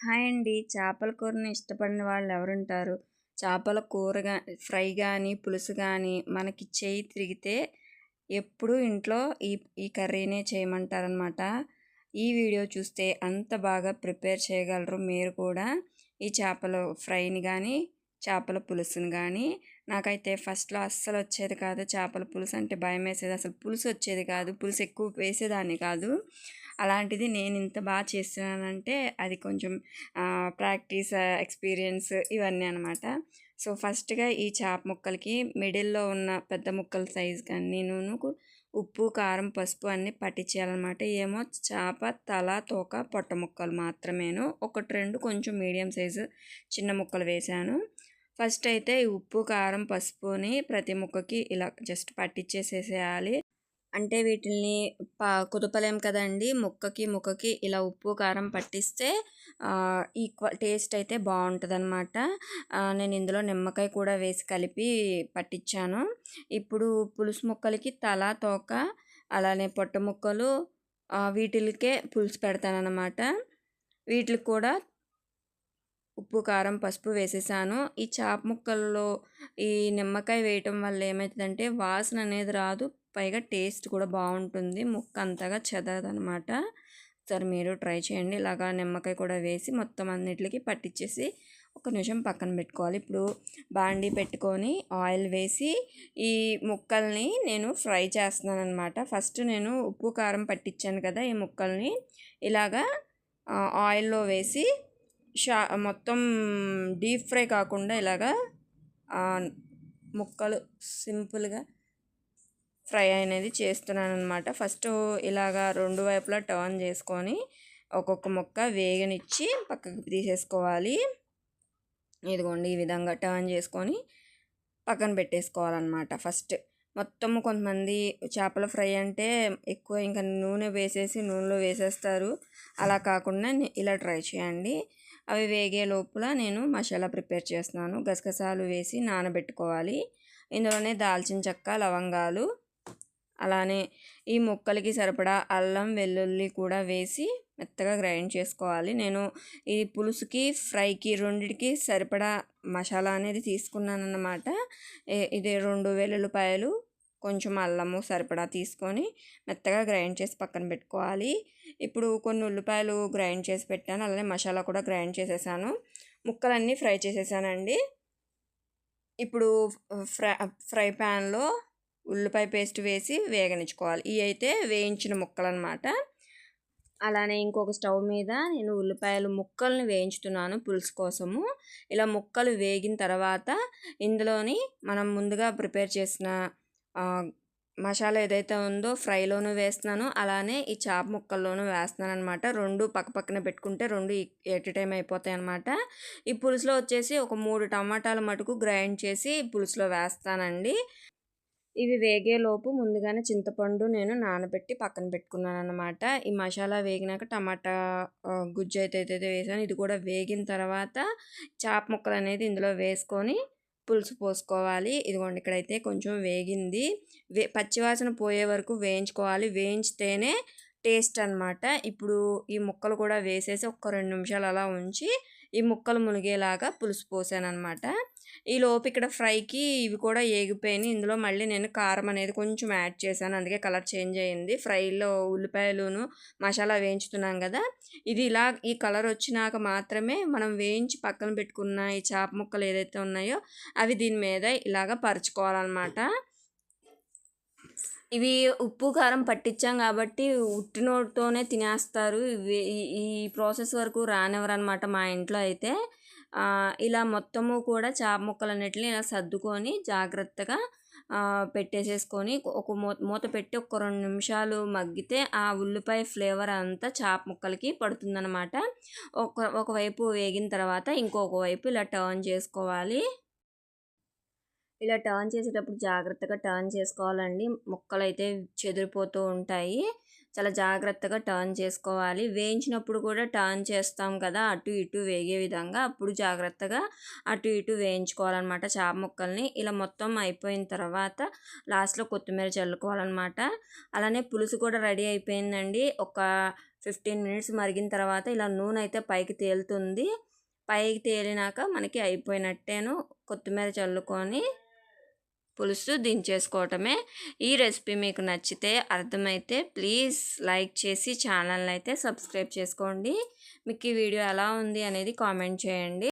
Hi అండి. చేపల కూరని ఇష్టపడిన వాళ్ళు ఎవరుంటారు? చేపల కూర గా ఫ్రై కానీ పులుసు కానీ మనకి చేయి తిరిగితే ఎప్పుడు ఇంట్లో ఈ ఈ కర్రీనే చేయమంటారనమాట ఈ వీడియో చూస్తే అంత బాగా ప్రిపేర్ చేయగలరు మీరు కూడా. ఈ చేపల ఫ్రైని కానీ చేపల పులుసుని కానీ నాకైతే ఫస్ట్లో అస్సలు వచ్చేది కాదు. చేపల పులుసు అంటే భయం వేసేది అసలు పులుసు వచ్చేది కాదు. పులుసు ఎక్కువ వేసేదాన్ని కాదు. అలాంటిది నేను ఇంత బాగా చేస్తున్నానంటే అది కొంచెం ప్రాక్టీస్ ఎక్స్పీరియన్స్ ఇవన్నీ అనమాట. సో ఫస్ట్గా ఈ చేప ముక్కలకి మిడిల్లో ఉన్న పెద్ద ముక్కల సైజు కానీ నూనె ఉప్పు కారం పసుపు అన్నీ పట్టించేయాలన్నమాట. ఏమో చేప తల తోక పొట్ట ముక్కలు మాత్రమేను. ఒకటి రెండు కొంచెం మీడియం సైజు చిన్న ముక్కలు వేశాను. ఫస్ట్ అయితే ఉప్పు కారం పసుపుని ప్రతి ముక్కకి ఇలా జస్ట్ పట్టించేసేసేయాలి అంటే వీటిని పా కుదపలేం కదండి. ముక్కకి ముక్కకి ఇలా ఉప్పు కారం పట్టిస్తే ఈక్వల్ టేస్ట్ అయితే బాగుంటుంది అనమాట నేను ఇందులో నిమ్మకాయ కూడా వేసి కలిపి పట్టించాను ఇప్పుడు పులుసు ముక్కలకి తల తోక అలానే పొట్ట ముక్కలు వీటికే పులుసు పెడతానమాట వీటికి కూడా ఉప్పు కారం పసుపు వేసేసాను. ఈ చాప ముక్కల్లో ఈ నిమ్మకాయ వేయటం వల్ల ఏమవుతుందంటే వాసన అనేది రాదు. పైగా టేస్ట్ కూడా బాగుంటుంది. ముక్క అంతగా చెదరదనమాట. సరే మీరు ట్రై చేయండి. ఇలాగా నిమ్మకాయ కూడా వేసి మొత్తం అన్నిటికి పట్టించేసి ఒక నిమిషం పక్కన పెట్టుకోవాలి. ఇప్పుడు బాండీ పెట్టుకొని ఆయిల్ వేసి ఈ ముక్కల్ని నేను ఫ్రై చేస్తున్నాను అనమాట ఫస్ట్ నేను ఉప్పు కారం పట్టించాను కదా ఈ ముక్కల్ని. ఇలాగా ఆయిల్లో వేసి షా మొత్తం డీప్ ఫ్రై కాకుండా ఇలాగా ముక్కలు సింపుల్గా ఫ్రై అనేది చేస్తున్నాను అనమాట ఫస్ట్ ఇలాగా రెండు వైపులా టర్న్ చేసుకొని ఒక్కొక్క ముక్క వేగనిచ్చి పక్కకి తీసేసుకోవాలి. ఇదిగోండి ఈ విధంగా టర్న్ చేసుకొని పక్కన పెట్టేసుకోవాలన్నమాట ఫస్ట్. మొత్తం కొంతమంది చేపల ఫ్రై అంటే ఎక్కువ ఇంకా నూనె వేసేసి నూనెలో వేసేస్తారు. అలా కాకుండా ఇలా ట్రై చేయండి. అవి వేగే లోపల నేను మసాలా ప్రిపేర్ చేస్తున్నాను. గసగసాలు వేసి నానబెట్టుకోవాలి. ఇందులోనే దాల్చిన చెక్క లవంగాలు అలానే ఈ ముక్కలకి సరిపడా అల్లం వెల్లుల్లి కూడా వేసి మెత్తగా గ్రైండ్ చేసుకోవాలి. నేను ఈ పులుసుకి ఫ్రైకి రెండిటికి సరిపడా మసాలా అనేది తీసుకున్నాను అన్నమాట ఇది రెండు వెల్లుల్లిపాయలు కొంచెం అల్లము సరిపడా తీసుకొని మెత్తగా గ్రైండ్ చేసి పక్కన పెట్టుకోవాలి. ఇప్పుడు కొన్ని ఉల్లిపాయలు గ్రైండ్ చేసి పెట్టాను. అలానే మసాలా కూడా గ్రైండ్ చేసేసాను. ముక్కలన్నీ ఫ్రై చేసేసానండి. ఇప్పుడు ఫ్రై ఫ్రై ప్యాన్లో ఉల్లిపాయ పేస్ట్ వేసి వేగనిచ్చుకోవాలి. ఇవి అయితే వేయించిన ముక్కలు అనమాట అలానే ఇంకొక స్టవ్ మీద నేను ఉల్లిపాయలు ముక్కల్ని వేయించుతున్నాను పులుసు కోసము. ఇలా ముక్కలు వేగిన తర్వాత ఇందులోని మనం ముందుగా ప్రిపేర్ చేసిన మసాలా ఏదైతే ఉందో ఫ్రైలోనూ వేస్తున్నాను అలానే ఈ చాప ముక్కల్లోనూ వేస్తున్నాను అనమాట రెండు పక్క పక్కన పెట్టుకుంటే రెండు ఎట్ టైం అయిపోతాయి అనమాట ఈ పులుసులో వచ్చేసి ఒక మూడు టమాటాలు మటుకు గ్రైండ్ చేసి పులుసులో వేస్తానండి. ఇవి వేగేలోపు ముందుగానే చింతపండు నేను నానబెట్టి పక్కన పెట్టుకున్నాను అనమాట ఈ మసాలా వేగినాక టమాటా గుజ్జు అయితే అయితే వేసాను ఇది కూడా వేగిన తర్వాత చేప ముక్కలు అనేది ఇందులో వేసుకొని పులుసు పోసుకోవాలి. ఇదిగోండి ఇక్కడైతే కొంచెం వేగింది. వే పచ్చివాసన పోయే వరకు వేయించుకోవాలి. వేయించితేనే టేస్ట్ అనమాట ఇప్పుడు ఈ ముక్కలు కూడా వేసేసి ఒక రెండు నిమిషాలు అలా ఉంచి ఈ ముక్కలు మునిగేలాగా పులుసు పోసాను అనమాట ఈ లోపు ఇక్కడ ఫ్రైకి ఇవి కూడా ఏగిపోయినాయి. ఇందులో మళ్ళీ నేను కారం అనేది కొంచెం యాడ్ చేశాను. అందుకే కలర్ చేంజ్ అయ్యింది. ఫ్రైలో ఉల్లిపాయలును మసాలా వేయించుతున్నాం కదా. ఇది ఇలా ఈ కలర్ వచ్చినాక మాత్రమే మనం వేయించి పక్కన పెట్టుకున్న ఈ చేప ముక్కలు ఏదైతే ఉన్నాయో అవి దీని మీద ఇలాగ పరుచుకోవాలన్నమాట. ఇవి ఉప్పు కారం పట్టించాం కాబట్టి ఉట్టినోటితోనే తినేస్తారు. ఇవి ఈ ప్రాసెస్ వరకు రానివ్వరు అనమాట మా ఇంట్లో అయితే. ఇలా మొత్తము కూడా చేప ముక్కలన్నిటిని ఇలా సర్దుకొని జాగ్రత్తగా పెట్టేసేసుకొని ఒక మూత మూత పెట్టి ఒక రెండు నిమిషాలు మగ్గితే ఆ ఉల్లిపాయ ఫ్లేవర్ అంతా చాప ముక్కలకి పడుతుందనమాట ఒక ఒకవైపు వేగిన తర్వాత ఇంకొక వైపు ఇలా టర్న్ చేసుకోవాలి. ఇలా టర్న్ చేసేటప్పుడు జాగ్రత్తగా టర్న్ చేసుకోవాలండి. ముక్కలు అయితే చెదిరిపోతూ ఉంటాయి. చాలా జాగ్రత్తగా టర్న్ చేసుకోవాలి. వేయించినప్పుడు కూడా టర్న్ చేస్తాం కదా అటు ఇటు వేగే విధంగా అప్పుడు జాగ్రత్తగా అటు ఇటు వేయించుకోవాలన్నమాట చేప ముక్కల్ని. ఇలా మొత్తం అయిపోయిన తర్వాత లాస్ట్లో కొత్తిమీర చల్లుకోవాలన్నమాట. అలానే పులుసు కూడా రెడీ అయిపోయిందండి. ఒక ఫిఫ్టీన్ మినిట్స్ మరిగిన తర్వాత ఇలా నూనె అయితే పైకి తేలుతుంది. పైకి తేలినాక మనకి అయిపోయినట్టేను కొత్తిమీర చల్లుకొని పులుసు దించేసుకోవటమే ఈ రెసిపీ మీకు నచ్చితే అర్థమైతే ప్లీజ్ లైక్ చేసి ఛానల్ అయితే సబ్స్క్రైబ్ చేసుకోండి. మీకు ఈ వీడియో ఎలా ఉంది అనేది కామెంట్ చేయండి.